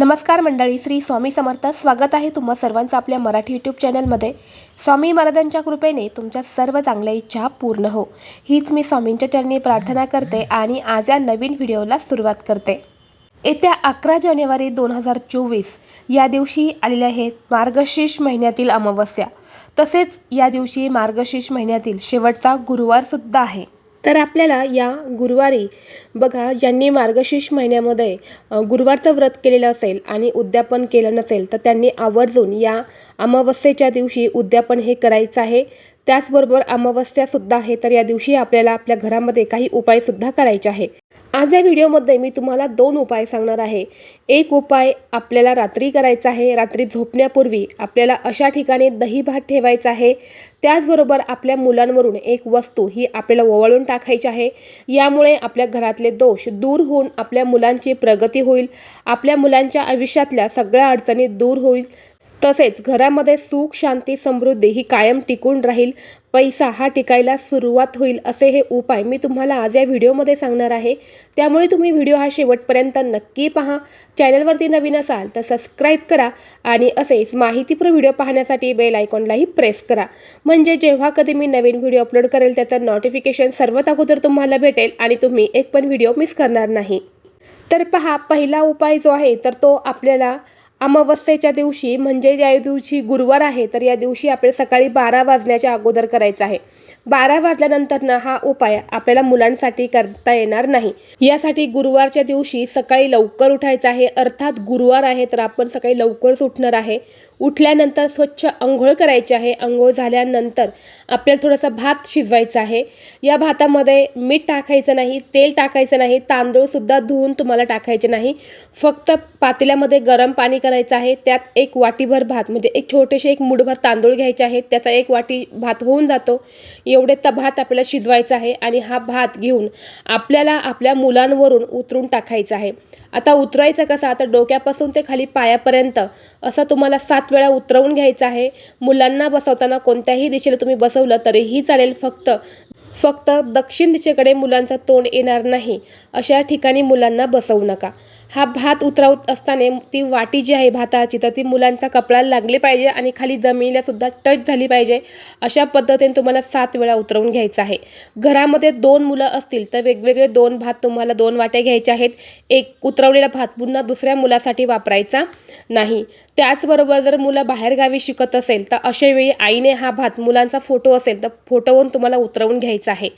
नमस्कार मंडळी श्री स्वामी समर्थ. स्वागत आहे तुम्हा सर्वांचं आपल्या मराठी यूट्यूब चॅनलमध्ये स्वामी महाराजांच्या कृपेने तुमच्या सर्व चांगल्या इच्छा पूर्ण हो. हीच मी स्वामींच्या चरणी प्रार्थना करते आणि आज या नवीन व्हिडिओला सुरुवात करते. येत्या अकरा जानेवारी दोन हजार चोवीस या दिवशी आलेल्या आहेत मार्गशीर्ष महिन्यातील अमावस्या. तसेच या दिवशी मार्गशीर्ष महिन्यातील शेवटचा गुरुवारसुद्धा आहे. तर आपल्याला या गुरुवारी बघा ज्यांनी मार्गशीर्ष महिन्यामध्ये गुरुवारचं व्रत केलेलं असेल आणि उद्यापन केलं नसेल तर त्यांनी आवर्जून या अमावस्येच्या दिवशी उद्यापन हे करायचं आहे. त्याचबरोबर अमावस्यासुद्धा आहे तर या दिवशी आपल्याला आपल्या घरामध्ये काही उपायसुद्धा करायचे आहे. आज या व्हिडिओमध्ये मी तुम्हाला दोन उपाय सांगणार आहे. एक उपाय आपल्याला रात्री करायचा आहे. रात्री झोपण्यापूर्वी आपल्याला अशा ठिकाणी दही भात ठेवायचा आहे. त्याचबरोबर आपल्या मुलांवरून एक वस्तू ही आपल्याला ओवाळून टाकायची आहे. यामुळे आपल्या घरातले दोष दूर होऊन आपल्या मुलांची प्रगती होईल. आपल्या मुलांच्या आयुष्यातल्या सगळ्या अडचणी दूर होईल. तसेच घरामध्ये सुख शांती समृद्धी ही कायम टिकून राहील. पैसा हा टिकायला सुरुवात होईल असे हे उपाय मी तुम्हाला आज या व्हिडिओमध्ये सांगणार आहे. त्यामुळे तुम्ही व्हिडिओ हा शेवटपर्यंत नक्की पहा. चॅनलवरती नवीन असाल तर सबस्क्राईब करा आणि असेच माहितीपूर्ण व्हिडिओ पाहण्यासाठी बेल आयकॉनलाही प्रेस करा. म्हणजे जेव्हा कधी मी नवीन व्हिडिओ अपलोड करेल त्याचं नोटिफिकेशन सर्वात अगोदर तुम्हाला भेटेल आणि तुम्ही एक पण व्हिडिओ मिस करणार नाही. तर पहा पहिला उपाय जो आहे तर तो आपल्याला अमावस्येच्या दिवशी म्हणजे या दिवशी गुरुवार आहे तर या दिवशी आपल्याला सकाळी बारा वाजण्याच्या अगोदर करायचा आहे. बारा वाजल्यानंतर हा उपाय आपल्याला मुलांसाठी करता येणार नाही. यासाठी गुरुवारच्या दिवशी सकाळी लवकर उठायचं आहे. अर्थात गुरुवार आहे तर आपण सकाळी लवकरच उठणार आहे. उठल्यानंतर स्वच्छ आंघोळ करायची आहे. आंघोळ झाल्यानंतर आपल्याला थोडासा भात शिजवायचा आहे. या भातामध्ये मीठ टाकायचं नाही तेल टाकायचं नाही तांदूळसुद्धा धुवून तुम्हाला टाकायचे नाही. फक्त पातेल्यामध्ये गरम पाणी करायचं आहे. त्यात एक वाटीभर भात म्हणजे एक छोटेसे एक मुठभर तांदूळ घ्यायचे आहेत त्याचा एक वाटी भात होऊन जातो. एवढे तर भात आपल्याला शिजवायचा आहे आणि हा भात घेऊन आपल्याला आपल्या मुलांवरून उतरून टाकायचा आहे. आता उतरायचं कसं? आता डोक्यापासून ते खाली पायापर्यंत असं तुम्हाला सात वेळा उतरवून घ्यायचं आहे. मुलांना बसवताना कोणत्याही दिशेला तुम्ही बसवलं तरीही चालेल फक्त. फक्त दक्षिण दिशेकडे मुलांचा तोंड येणार नाही. अशा ठिकाणी मुलांना बसवू नका. हा भात उतरवत असताना ती वाटी जी आहे भाताची तर ती मुलांचा कपडा लागली पाहिजे आणि खाली जमिनीलासुद्धा टच झाली पाहिजे. अशा पद्धतीने तुम्हाला सात वेळा उतरवून घ्यायचं आहे. घरामध्ये दोन मुलं असतील तर वेगवेगळे दोन भात तुम्हाला दोन वाट्या घ्यायच्या आहेत. एक उतरवलेला भात पुन्हा दुसऱ्या मुलासाठी वापरायचा नाही. त्याचबरोबर जर मुलं बाहेरगावी शिकत असेल तर अशावेळी आईने हा भात मुलांचा फोटो असेल तर फोटोवरून तुम्हाला उतरवून घ्यायचा आहे.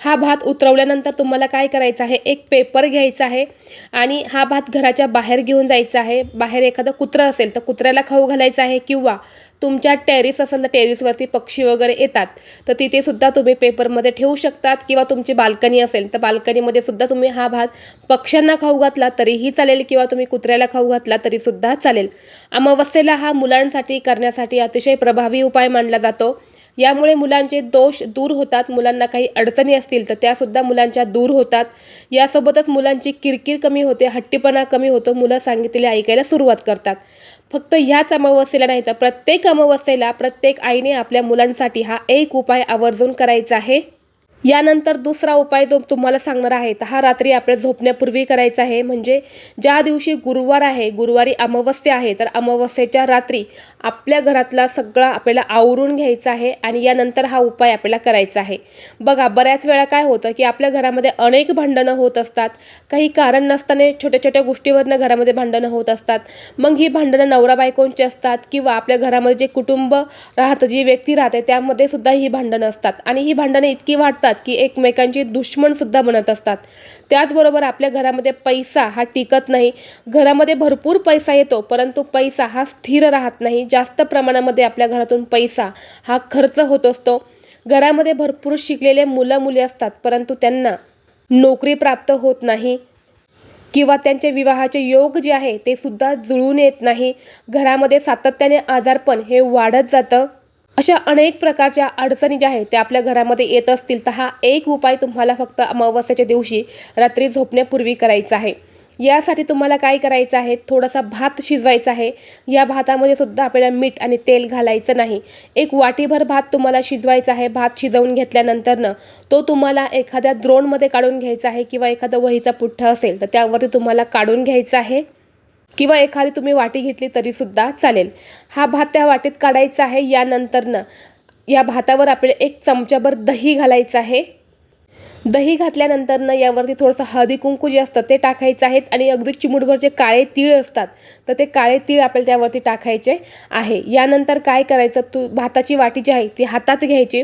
हा भात उतरवल्यानंतर तुम्हाला काय करायचं आहे? एक पेपर घ्यायचा आहे आणि हा भात घराच्या बाहेर घेऊन जायचा आहे. बाहेर एखादं कुत्रं असेल तर कुत्र्याला खाऊ घालायचं आहे किंवा तुमच्या टेरिस असेल तर टेरिसवरती पक्षी वगैरे येतात. तर तिथेसुद्धा तुम्ही पेपरमध्ये ठेवू शकतात किंवा तुमची बाल्कनी असेल तर बाल्कनीमध्ये सुद्धा तुम्ही हा भात पक्ष्यांना खाऊ घातला तरीही चालेल किंवा तुम्ही कुत्र्याला खाऊ घातला तरीसुद्धा चालेल. अमावस्येला हा मुलांसाठी करण्यासाठी अतिशय प्रभावी उपाय मानला जातो. यामुळे मुलांचे दोष दूर होतात मुलांना काही अडचणी असतील तर त्यासुद्धा मुलांच्या दूर होतात. यासोबतच मुलांची किरकिर कमी होते हट्टीपणा कमी होतो मुलं सांगितलेले ऐकायला सुरुवात करतात. फक्त ह्याच अमावस्येला नाही तर प्रत्येक अमावस्येला प्रत्येक आईने आपल्या मुलांसाठी हा एक उपाय आवर्जून करायचा आहे. यानंतर दुसरा उपाय जो तुम्हाला सांगणार आहे. तर हा रात्री आपल्या झोपण्यापूर्वी करायचा आहे. म्हणजे ज्या दिवशी गुरुवार आहे गुरुवारी अमावस्या आहे तर अमावस्येच्या रात्री आपल्या घरातला सगळा आपल्याला आवरून घ्यायचा आहे आणि यानंतर हा उपाय आपल्याला करायचा आहे. बघा बऱ्याच वेळा काय होतं की आपल्या घरामध्ये अनेक भांडणं होत असतात. काही कारण नसताना छोट्या छोट्या गोष्टीवरनं घरामध्ये भांडणं होत असतात. मग ही भांडणं नवरा बायकोंची असतात किंवा आपल्या घरामध्ये जे कुटुंब राहतं जी व्यक्ती राहते त्यामध्ये सुद्धा ही भांडणं असतात. आणि ही भांडणं इतकी वाढतात की एकमेकांची दुश्मनसुद्धा बनत असतात. त्याचबरोबर आपल्या घरामध्ये पैसा हा टिकत नाही. घरामध्ये भरपूर पैसा येतो परंतु पैसा हा स्थिर राहत नाही. जास्त प्रमाणामध्ये आपल्या घरातून पैसा हा खर्च होत असतो. घरामध्ये भरपूर शिकलेले मुलं मुली असतात परंतु त्यांना नोकरी प्राप्त होत नाही किंवा त्यांचे विवाहाचे योग जे आहे ते सुद्धा जुळून येत नाही. घरामध्ये सातत्याने आजारपण हे वाढत जातं. अशा अनेक प्रकारच्या अडचणी ज्या आहेत त्या आपल्या घरामध्ये येत असतील तर हा एक उपाय तुम्हाला फक्त अमावस्याच्या दिवशी रात्री झोपण्यापूर्वी करायचा आहे. यासाठी तुम्हाला काय करायचं आहे? थोडासा भात शिजवायचा आहे. या भातामध्ये सुद्धा आपल्याला मीठ आणि तेल घालायचं नाही. एक वाटीभर भात तुम्हाला शिजवायचा आहे. भात शिजवून घेतल्यानंतरनं तो तुम्हाला एखाद्या द्रोणमध्ये काढून घ्यायचा आहे किंवा एखादं वहीचा पुठ्ठा असेल तर त्यावरती तुम्हाला काढून घ्यायचं आहे. किंवा एखादी तुम्ही वाटी घेतली तरीसुद्धा चालेल. हा भात त्या वाटीत काढायचा आहे यानंतरनं या भातावर आपल्याला एक चमचाभर दही घालायचं आहे. दही घातल्यानंतरनं यावरती थोडंसं हळदी कुंकू जे असतं ते टाकायचं आहेत आणि अगदी चिमुटभर जे काळे तीळ असतात तर ते काळे तीळ आपल्याला त्यावरती टाकायचे आहे. यानंतर काय करायचं? तू भाताची वाटी जी आहे ती हातात घ्यायची.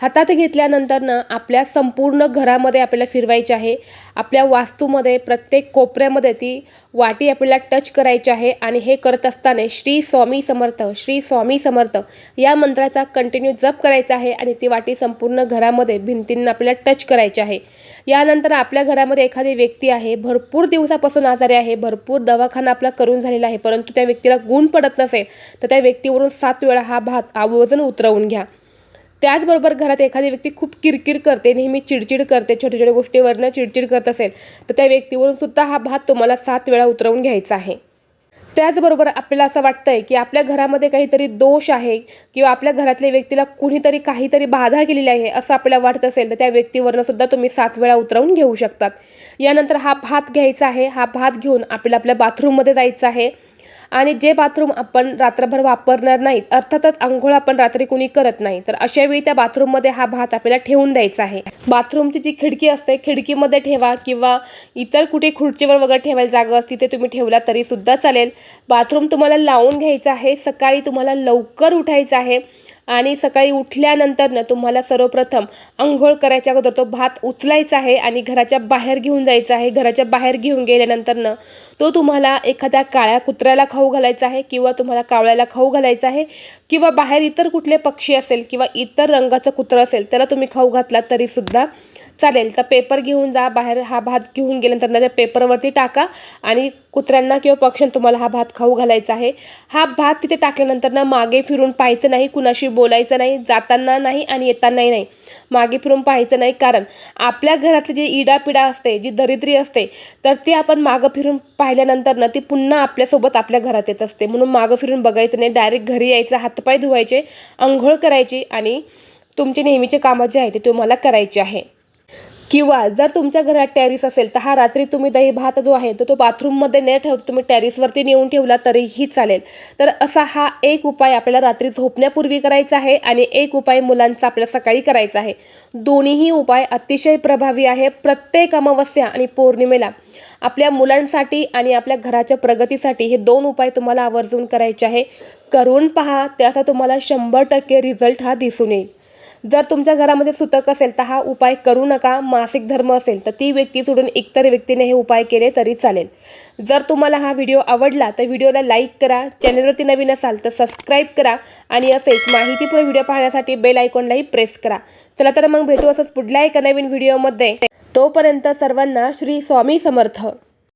हातात घेतल्यानंतरनं आपल्या संपूर्ण घरामध्ये आपल्याला फिरवायची आहे. आपल्या वास्तूमध्ये प्रत्येक कोपऱ्यामध्ये ती वाटी आपल्याला टच करायची आहे आणि हे करत असताना श्री स्वामी समर्थ श्री स्वामी समर्थ या मंत्राचा कंटिन्यू जप करायचा आहे आणि ती वाटी संपूर्ण घरामध्ये भिंतींना आपल्याला टच करायची आहे. यानंतर आपल्या घरामध्ये एखादी व्यक्ती आहे भरपूर दिवसापासून आजारी आहे भरपूर दवाखाना आपला करून झालेला आहे परंतु त्या व्यक्तीला गुण पडत नसेल तर त्या व्यक्तीवरून सात वेळा हा भात आ- वजन उतरवून घ्या. त्याचबरोबर घरात एखादी व्यक्ती खूप किरकिर करते नेहमी चिडचिड करते छोट्या छोट्या गोष्टीवरनं चिडचिड करत असेल तर त्या व्यक्तीवरून सुद्धा हा भात तुम्हाला सात वेळा उतरवून घ्यायचा आहे. त्याचबरोबर आपल्याला असं वाटतंय की आपल्या घरामध्ये काहीतरी दोष आहे किंवा आपल्या घरातल्या व्यक्तीला कुणीतरी काहीतरी बाधा केलेली आहे असं आपल्याला वाटत असेल तर त्या व्यक्तीवरनं सुद्धा तुम्ही सात वेळा उतरवून घेऊ शकतात. यानंतर हा भात घ्यायचा आहे. हा भात घेऊन आपल्याला आपल्या बाथरूममध्ये जायचं आहे. आणि जे बाथरूम आपण रात्रभर वापरणार नाहीत अर्थातच आंघोळ आपण रात्री कुणी करत नाही तर अशावेळी त्या बाथरूममध्ये हा भात आपल्याला ठेवून द्यायचा आहे. बाथरूमची जी खिडकी असते खिडकीमध्ये ठेवा किंवा इतर कुठे खुर्चीवर वगैरे ठेवायला जागा असते ते तुम्ही ठेवला तरी सुद्धा चालेल. बाथरूम तुम्हाला लावून घ्यायचं आहे सकाळी तुम्हाला लवकर उठायचं आहे. आणि सकाळी उठल्यानंतरनं तुम्हाला सर्वप्रथम आंघोळ करायच्या अगोदर तो भात उचलायचा आहे आणि घराच्या बाहेर घेऊन जायचा आहे. घराच्या बाहेर घेऊन गेल्यानंतरनं तो तुम्हाला एखाद्या काळ्या कुत्र्याला खाऊ घालायचा आहे किंवा तुम्हाला कावळ्याला खाऊ घालायचा आहे किंवा बाहेर इतर कुठले पक्षी असेल किंवा इतर रंगाचं कुत्रं असेल त्याला तुम्ही खाऊ घातलात तरीसुद्धा चालेल. तर पेपर घेऊन जा बाहेर हा भात घेऊन गेल्यानंतर त्या पेपरवरती टाका आणि कुत्र्यांना किंवा पक्ष्यांना तुम्हाला हा भात खाऊ घालायचा आहे. हा भात तिथे टाकल्यानंतर ना मागे फिरून पाहायचं नाही कुणाशी बोलायचं नाही जाताना नाही आणि येतानाही नाही. मागे फिरून पाहायचं नाही. कारण आपल्या घरातली जी इडापिडा असते जी दरिद्री असते तर ती आपण मागं फिरून पाहिल्यानंतर ना ती पुन्हा आपल्यासोबत आपल्या घरात येत असते. म्हणून मागं फिरून बघायचं नाही. डायरेक्ट घरी यायचं हातपाय धुवायचे आंघोळ करायची आणि तुमचे नेहमीचे कामं जे आहे ते तुम्हाला करायचे आहे. किंवा जर तुमच्या घरात टेरिस असेल तर हा रात्री तुम्ही दही भात जो आहे तो तो बाथरूममध्ये न ठेवता तुम्ही टेरिसवरती नेऊन ठेवला तरीही चालेल. तर असा हा एक उपाय आपल्याला रात्री झोपण्यापूर्वी करायचा आहे आणि एक उपाय मुलांचा आपल्याला सकाळी करायचा आहे. दोन्हीही उपाय अतिशय प्रभावी आहे. प्रत्येक अमावस्या आणि पौर्णिमेला आपल्या मुलांसाठी आणि आपल्या घराच्या प्रगतीसाठी हे दोन उपाय तुम्हाला आवर्जून करायचे आहे. करून पहा त्याचा तुम्हाला शंभर टक्के रिझल्ट हा दिसून येईल. जर तुमच्या घरामध्ये सुतक असेल तर हा उपाय करू नका मासिक धर्म असेल तर ती व्यक्ती सोडून इतर व्यक्तीने हे उपाय केले तरी चालेल. जर तुम्हाला हा व्हिडिओ आवडला तर व्हिडिओला लाईक करा चॅनलवरती नवीन असाल तर सबस्क्राईब करा आणि असेच माहितीपूर्ण व्हिडिओ पाहण्यासाठी बेल आयकॉनलाही प्रेस करा. चला तर मग भेटू असंच पुढल्या एका नवीन व्हिडिओमध्ये. तोपर्यंत सर्वांना श्री स्वामी समर्थ.